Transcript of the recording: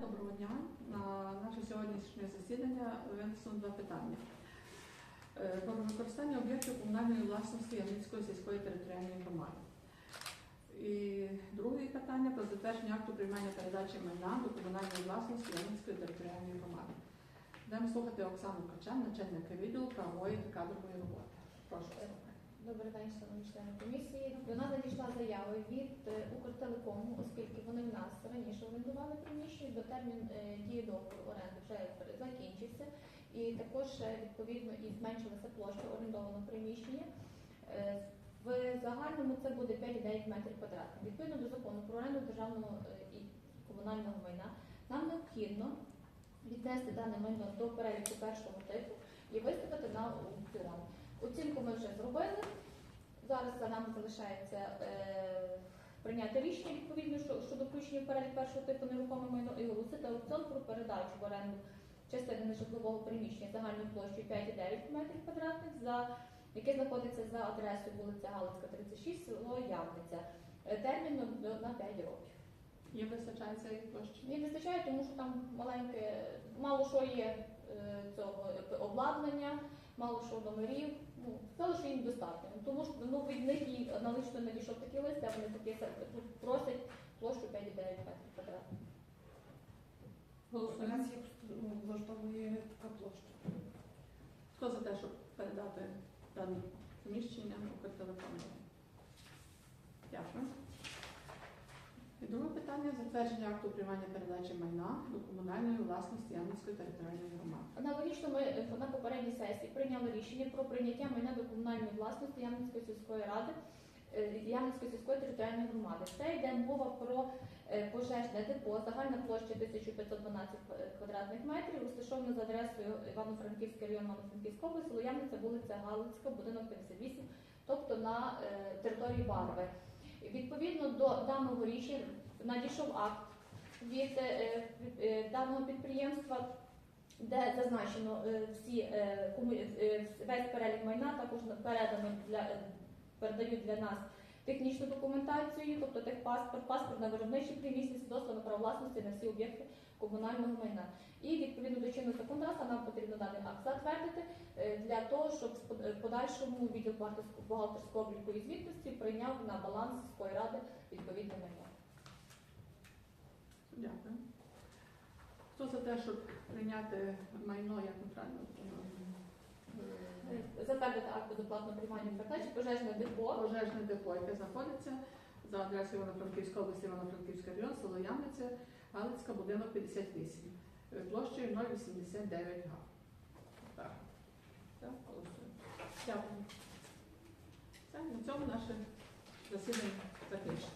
Доброго дня. На наше сьогоднішнє засідання винесено два питання. Е, Про використання об'єктів комунальної власності Ямницької сільської територіальної громади. І друге питання про затвердження акту приймання передачі майна до комунальної власності Ямницької територіальної громади. Будемо слухати Оксану Качан, начальника відділу правової та кадрової роботи. Прошу. Добрий день, шановні члени комісії. До нас надійшла заява від е, Укртелекому, оскільки вони в нас раніше орендували приміщення, бо термін е, дії договору оренди вже закінчився, і також е, відповідно і зменшилася площа орендованого приміщення. В загальному це буде 5,9 метрів квадратних. Відповідно до закону про оренду державного і комунального майна, нам необхідно віднести дане майно до переліку першого типу і виставити на аукціон. Оцінку ми вже зробили. Зараз за нами залишається е, прийняти рішення відповідно щодо включення в перелік першого типу нерухоме майно і оголосити аукціон про передачу в оренду частини нежитлового приміщення загальною площею 5,9 метрів квадратних, за яке знаходиться за адресою вулиця Галицька, 36, село Явниця. Е, Термін на, на 5 років. Є вистачає цієї площі? Не вистачає, тому що там маленьке, мало що є е, цього е, обладнання, мало що номерів. Ну, сказали, що їм достатньо. Тому що ну, від них і аналогічно надійшов такий лист, а вони такі просять площу 5,9 метрів квадратних. Голосуємо. Нас як ну, влаштовує така площа. Хто за те, щоб передати дане приміщення Укртелекому? Дякую. І друге питання затвердження акту приймання передачі майна до комунальної власності Ямницької територіальної громади. Ми е, на попередній сесії прийняли рішення про прийняття майна до комунальної власності Ямницької сільської ради, е, Ямницької сільської територіальної громади. Це йде мова про е, пожежне депо, загальна площа 1512 квадратних метрів, розташована за адресою Івано-Франківський район Івано-Франківської області, село Ямниця, вулиця Галицька, будинок 58, тобто на території Барви. Відповідно до даного рішення надійшов акт від даного підприємства, де зазначено е, всі е, е, весь перелік майна, також передано для передають для нас технічну документацію, тобто техпаспорт, паспорт на виробничі приміщення, свідоцтво на право власності на всі об'єкти комунального майна. І відповідно до чинного законодавства нам потрібно даний акт затвердити для того, щоб в подальшому відділ бухгалтерського обліку і звітності прийняв на баланс сільської ради відповідне майно. Дякую. Хто за те, щоб прийняти майно, як неправильно? е, Затвердити акт безоплатного приймання передачі, пожежне депо. Пожежне депо, яке знаходиться за адресою Івано-Франківська область, Івано-Франківський район, село Ямниця, Галицька, будинок 58, е, площею 0,89 га. Так. Так, голосуємо. Дякую. Все, на цьому наше засідання закінчено.